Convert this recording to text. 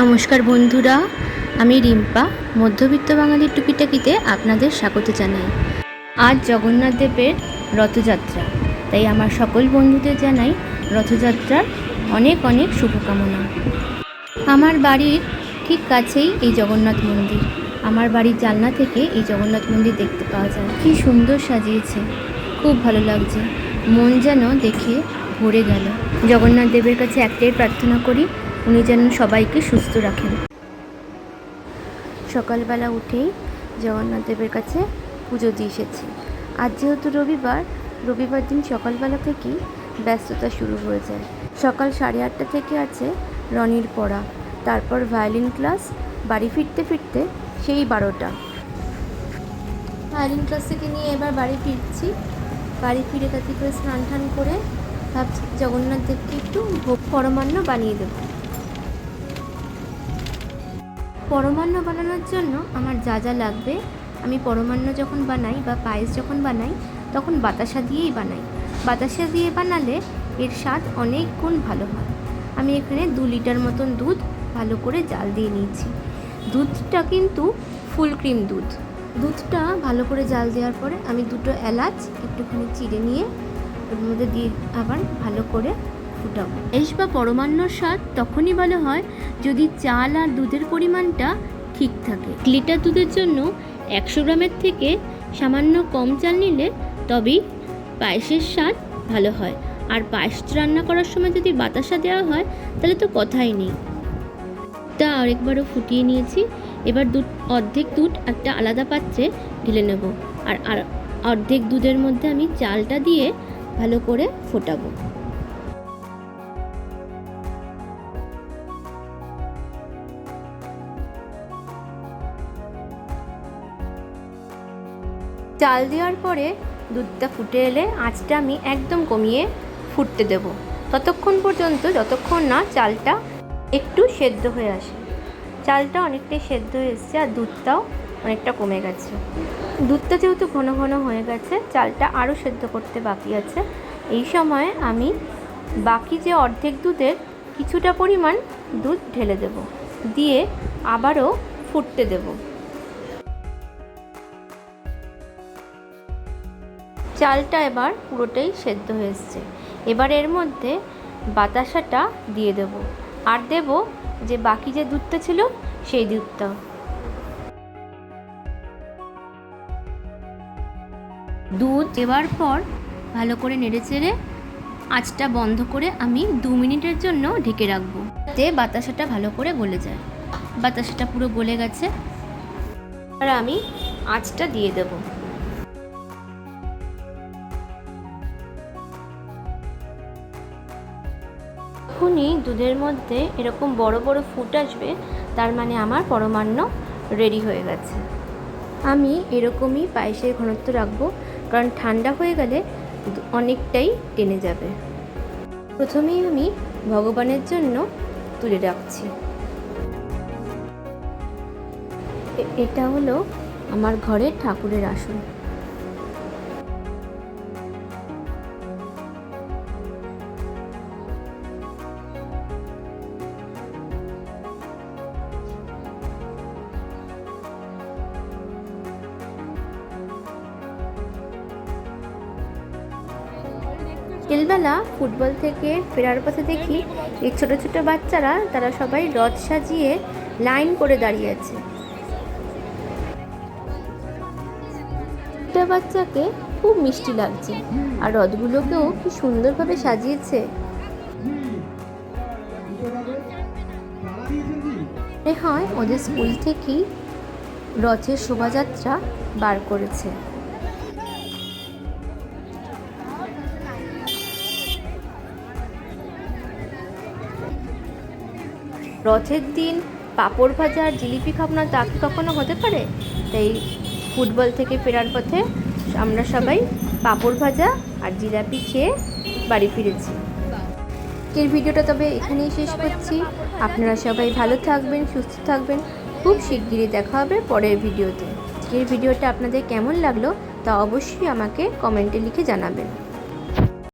নমস্কার বন্ধুরা, আমি রিম্পা, মধ্যবিত্ত বাঙালির টুকিটাকিতে আপনাদের স্বাগত জানাই। আজ জগন্নাথ দেবের রথযাত্রা, তাই আমার সকল বন্ধুদের জানাই রথযাত্রার অনেক অনেক শুভকামনা। আমার বাড়ির ঠিক কাছেই এই জগন্নাথ মন্দির, আমার বাড়ির জানলা থেকে এই জগন্নাথ মন্দির দেখতে পাওয়া যায়। কি সুন্দর সাজিয়েছে, খুব ভালো লাগছে, মন যেন দেখে ভরে গেল। জগন্নাথ দেবের কাছে একটাই প্রার্থনা করি উনি যেন সবাইকে সুস্থ রাখেন। সকালবেলা উঠেই জগন্নাথ দেবের কাছে পুজো দিয়ে এসেছি। আজ যেহেতু রবিবার রবিবার দিন সকালবেলা থেকেই ব্যস্ততা শুরু হয়ে যায়। সকাল সাড়ে আটটা থেকে আছে রনির পড়া। তারপর ভায়োলিন ক্লাস, বাড়ি ফিরতে ফিরতে সেই বারোটা। ভায়োলিন ক্লাস থেকে নিয়ে এবার বাড়ি ফিরছি। বাড়ি ফিরে তাতে করে স্নান টান করে ভাবছি জগন্নাথ দেবকে একটু ভোগ পরমান্ন বানিয়ে দেবো। পরমান্ন বানানোর জন্য আমার যা যা লাগবে, আমি পরমান্ন যখন বানাই বা পায়েস যখন বানাই, তখন বাতাসা দিয়েই বানাই। বাতাসা দিয়ে বানালে এর স্বাদ অনেক গুণ ভালো হয়। আমি এখানে দু লিটার মতন দুধ ভালো করে জাল দিয়ে নিয়েছি। দুধটা কিন্তু ফুল ক্রিম দুধ। দুধটা ভালো করে জাল দেওয়ার পরে আমি দুটো এলাচ একটুখানি চিড়ে নিয়ে, ওর মধ্যে দিয়ে আবার ভালো করে ফুটাবো। এস বা পরমান্নর স্বাদ তখনই ভালো হয় যদি চাল আর দুধের পরিমাণটা ঠিক থাকে। লিটার দুধের জন্য একশো গ্রামের থেকে সামান্য কম চাল নিলে তবেই পায়েসের স্বাদ ভালো হয়। আর পায়েস রান্না করার সময় যদি বাতাসা দেওয়া হয়, তাহলে তো কথাই নেই। তা আরেকবারও ফুটিয়ে নিয়েছি। এবার দুধ অর্ধেক দুধ একটা আলাদা পাত্রে ঢেলে নেব। আর অর্ধেক দুধের মধ্যে আমি চালটা দিয়ে ভালো করে ফোটাবো। চাল দেওয়ার পরে দুধটা ফুটে এলে আঁচটা আমি একদম কমিয়ে ফুটতে দেব। ততক্ষণ পর্যন্ত, যতক্ষণ না চালটা একটু সেদ্ধ হয়ে আসে। চালটা অনেকটাই সেদ্ধ হয়ে এসছে আর দুধটাও অনেকটা কমে গেছে। দুধটা যেহেতু ঘন ঘন হয়ে গেছে, চালটা আরও সেদ্ধ করতে বাকি আছে। এই সময় আমি বাকি যে অর্ধেক দুধের কিছুটা পরিমাণ দুধ ঢেলে দেব। দিয়ে আবারও ফুটতে দেবো। চালটা এবার পুরোটাই সেদ্ধ হয়ে এসছে। এবার এর মধ্যে বাতাসাটা দিয়ে দেব। আর দেব যে বাকি যে দুধটা ছিল, সেই দুধটা। দুধ দেওয়ার পর ভালো করে নেড়ে চেড়ে আঁচটা বন্ধ করে আমি দু মিনিটের জন্য ঢেকে রাখব। যাতে বাতাসাটা ভালো করে গলে যায়। বাতাসাটা পুরো গলে গেছে। আর আমি আঁচটা দিয়ে দেবো। যখনই দুধের মধ্যে এরকম বড় বড় ফুট আসবে, তার মানে আমার পরমান্ন রেডি হয়ে গেছে। আমি এরকমই পায়েসের ঘনত্ব রাখব, কারণ ঠান্ডা হয়ে গেলে অনেকটাই টেনে যাবে। প্রথমেই আমি ভগবানের জন্য তুলে রাখছি। এটা হলো আমার ঘরের ঠাকুরের আসন। বিকেলবেলা ফুটবল থেকে ফেরার পথে দেখি এই ছোট ছোট বাচ্চারা, তারা সবাই রথ সাজিয়ে লাইন করে দাঁড়িয়ে আছে। একটা বাচ্চাকে খুব মিষ্টি লাগছে আর রথগুলোকেও কি সুন্দরভাবে সাজিয়েছে। হয় ওদের স্কুল থেকেই রথের শোভাযাত্রা বার করেছে। রথের দিন পাঁপড় ভাজা আর জিলিপি খাব না, তা কি কখনো হতে পারে? তাই ফুটবল থেকে ফেরার পথে আমরা সবাই পাঁপড় ভাজা আর জিলাপি খেয়ে বাড়ি ফিরেছি। আজকের ভিডিওটা তবে এখানেই শেষ করছি। আপনারা সবাই ভালো থাকবেন, সুস্থ থাকবেন। খুব শিগগিরই দেখা হবে পরের ভিডিওতে। আজকের ভিডিওটা আপনাদের কেমন লাগল তা অবশ্যই আমাকে কমেন্টে লিখে জানাবেন।